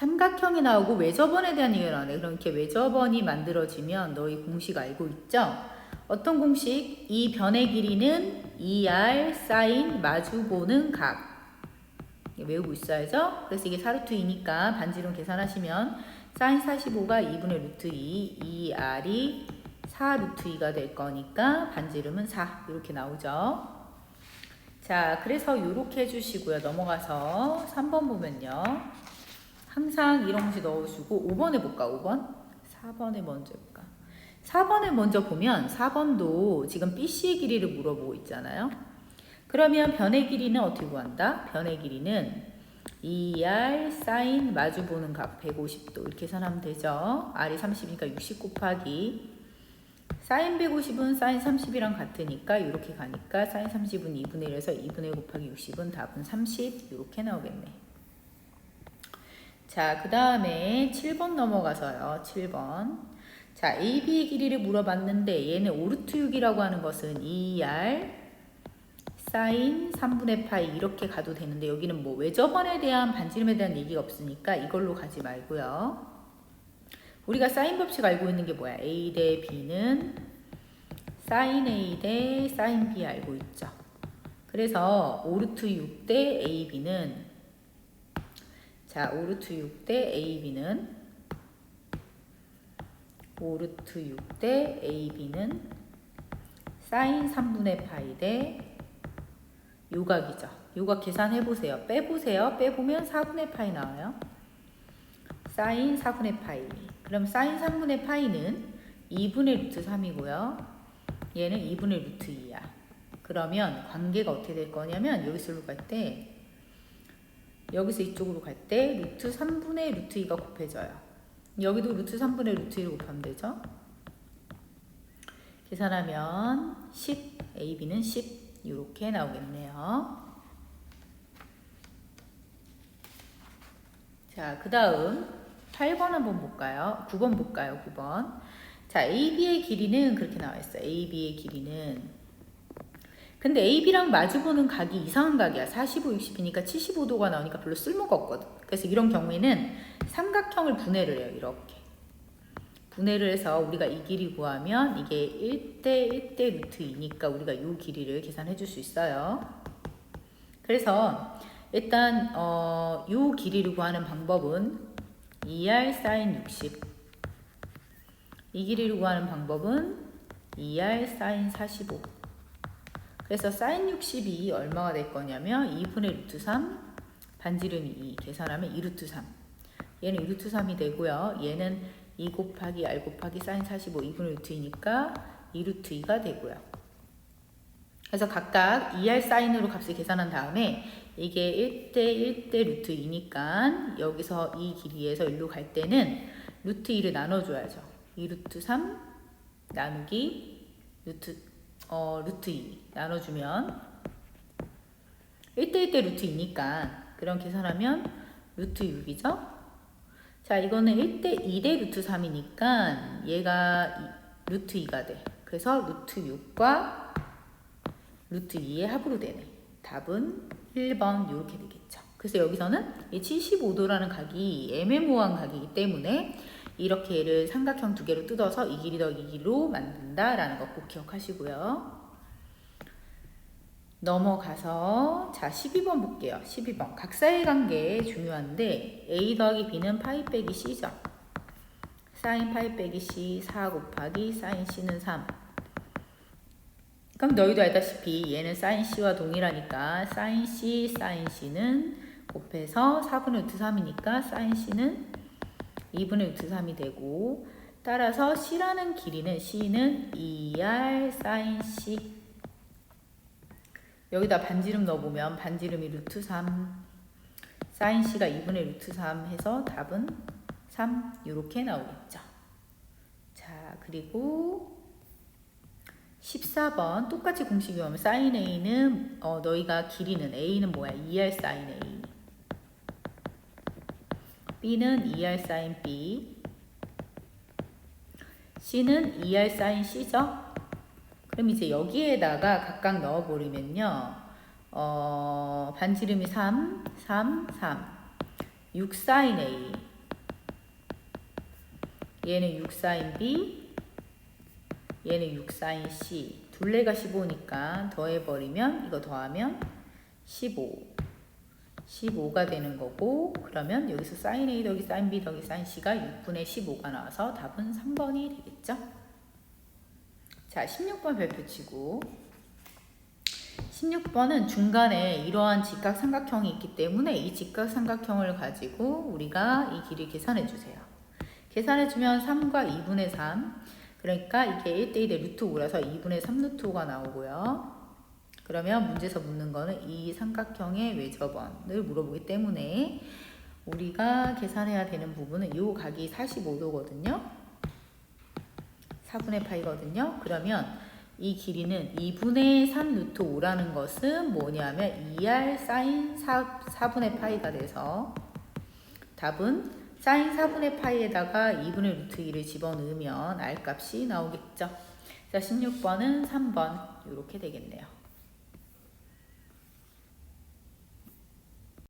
삼각형이 나오고 외접원에 대한 얘기가 나오네. 그럼 이렇게 외접원이 만들어지면 너희 공식 알고 있죠? 어떤 공식? 이 변의 길이는 2r 사인 마주보는 각. 외우고 있어야죠. 그래서 이게 4루트 2니까 반지름 계산하시면 사인 45가 2분의 루트 2, 2r이 4 루트 2가 될 거니까 반지름은 4 이렇게 나오죠. 자, 그래서 이렇게 해주시고요. 넘어가서 3번 보면요. 항상 이런 것이 넣어주고 5번 해볼까? 5번? 4번에 먼저 해볼까? 4번에 먼저 보면 4번도 지금 BC의 길이를 물어보고 있잖아요. 그러면 변의 길이는 어떻게 구한다? 변의 길이는 2r 사인 마주 보는 각 150도 이렇게 계산하면 되죠. r이 30이니까 60 곱하기 사인 150은 사인 30이랑 같으니까 이렇게 가니까 사인 30은 2분의 1에서 2분의 1 곱하기 60은 답은 30 이렇게 나오겠네. 자, 그 다음에 7번 넘어가서요. 7번. 자, AB의 길이를 물어봤는데 얘는 오르트 6이라고 하는 것은 2R 사인 3분의 파이 이렇게 가도 되는데 여기는 뭐 외접원에 대한 반지름에 대한 얘기가 없으니까 이걸로 가지 말고요. 우리가 사인 법칙 알고 있는 게 뭐야? A 대 B는 사인 A 대 사인 B 알고 있죠. 그래서 오르트 6 대 AB는 자, 오르트 6대 AB는 오르트 6대 AB는 사인 3분의 파이 대 요각이죠. 요각 계산해 보세요. 빼보세요. 빼보면 4분의 파이 나와요. 사인 4분의 파이. 그럼 사인 3분의 파이는 2분의 루트 3이고요. 얘는 2분의 루트 2야. 그러면 관계가 어떻게 될 거냐면 여기서 로 갈때 여기서 이쪽으로 갈 때 루트 3분의 루트 2가 곱해져요. 여기도 루트 3분의 루트 1을 곱하면 되죠. 계산하면 10, AB는 10 이렇게 나오겠네요. 자, 그 다음 8번 한번 볼까요? 9번 볼까요? 9번. 자, AB의 길이는 그렇게 나와 있어요. AB의 길이는 근데 AB랑 마주보는 각이 이상한 각이야. 45, 60이니까 75도가 나오니까 별로 쓸모가 없거든. 그래서 이런 경우에는 삼각형을 분해를 해요. 이렇게. 분해를 해서 우리가 이 길이 구하면 이게 1대 1대 루트 2니까 우리가 이 길이를 계산해 줄 수 있어요. 그래서 일단 어, 이 길이를 구하는 방법은 2r 사인 60. 이 길이를 구하는 방법은 2r 사인 45. 그래서 사인 60이 얼마가 될 거냐면 2분의 루트 3 반지름이 2 계산하면 2 루트 3 얘는 2 루트 3이 되고요. 얘는 2 곱하기 r 곱하기 사인 45 2분의 루트 2니까 2 루트 2가 되고요. 그래서 각각 2r 사인으로 값을 계산한 다음에 이게 1대 1대 루트 2니까 여기서 이 길이에서 일로 갈 때는 루트 2를 나눠줘야죠. 2 루트 3 나누기 루트 어, 루트 2 나눠주면 1대 1대 루트 2니까 그럼 계산하면 루트 6이죠? 자 이거는 1대 2대 루트 3이니까 얘가 이- 루트 2가 돼. 그래서 루트 6과 루트 2의 합으로 되네. 답은 1번 이렇게 되겠죠. 그래서 여기서는 이 75도라는 각이 애매모호한 각이기 때문에 이렇게 얘를 삼각형 두 개로 뜯어서 이 길이 더 이 길로 만든다라는 거 꼭 기억하시고요. 넘어가서 자 12번 볼게요. 12번 각사의 관계 중요한데 a 더하기 b는 파이 빼기 c죠. 사인 파이 빼기 c 4 곱하기 사인 c는 3. 그럼 너희도 알다시피 얘는 사인 c와 동일하니까 사인 c 사인 c는 곱해서 4분의 루트 3이니까 사인 c는 2분의 루트 3이 되고 따라서 C라는 길이는 C는 2R 사인 C. 여기다 반지름 넣어보면 반지름이 루트 3 사인 C가 2분의 루트 3 해서 답은 3 이렇게 나오겠죠. 자 그리고 14번 똑같이 공식이 오면 사인 A는 어, 너희가 길이는 A는 뭐야? 2R 사인 A B는 2R 사인 B, C는 2R 사인 C죠? 그럼 이제 여기에다가 각각 넣어버리면요. 어, 반지름이 3, 3, 3, 6 사인 A, 얘는 6 사인 B, 얘는 6 사인 C. 둘레가 15니까 더해버리면 이거 더하면 15. 15가 되는 거고 그러면 여기서 사인 A 더하기 사인 B 더하기 사인 C가 6분의 15가 나와서 답은 3번이 되겠죠? 자, 16번 별표 치고 16번은 중간에 이러한 직각삼각형이 있기 때문에 이 직각삼각형을 가지고 우리가 이 길이 계산해 주세요. 계산해 주면 3과 2분의 3 그러니까 이게 1대 1의 루트 5라서 2분의 3 루트 5가 나오고요. 그러면 문제에서 묻는 거는 이 삼각형의 외접원을 물어보기 때문에 우리가 계산해야 되는 부분은 이 각이 45도거든요. 4분의 파이거든요. 그러면 이 길이는 2분의 3 루트 5라는 것은 뭐냐면 2r 사인 4, 4분의 파이가 돼서 답은 사인 4분의 파이에다가 2분의 루트 2를 집어넣으면 r 값이 나오겠죠. 자, 16번은 3번 이렇게 되겠네요.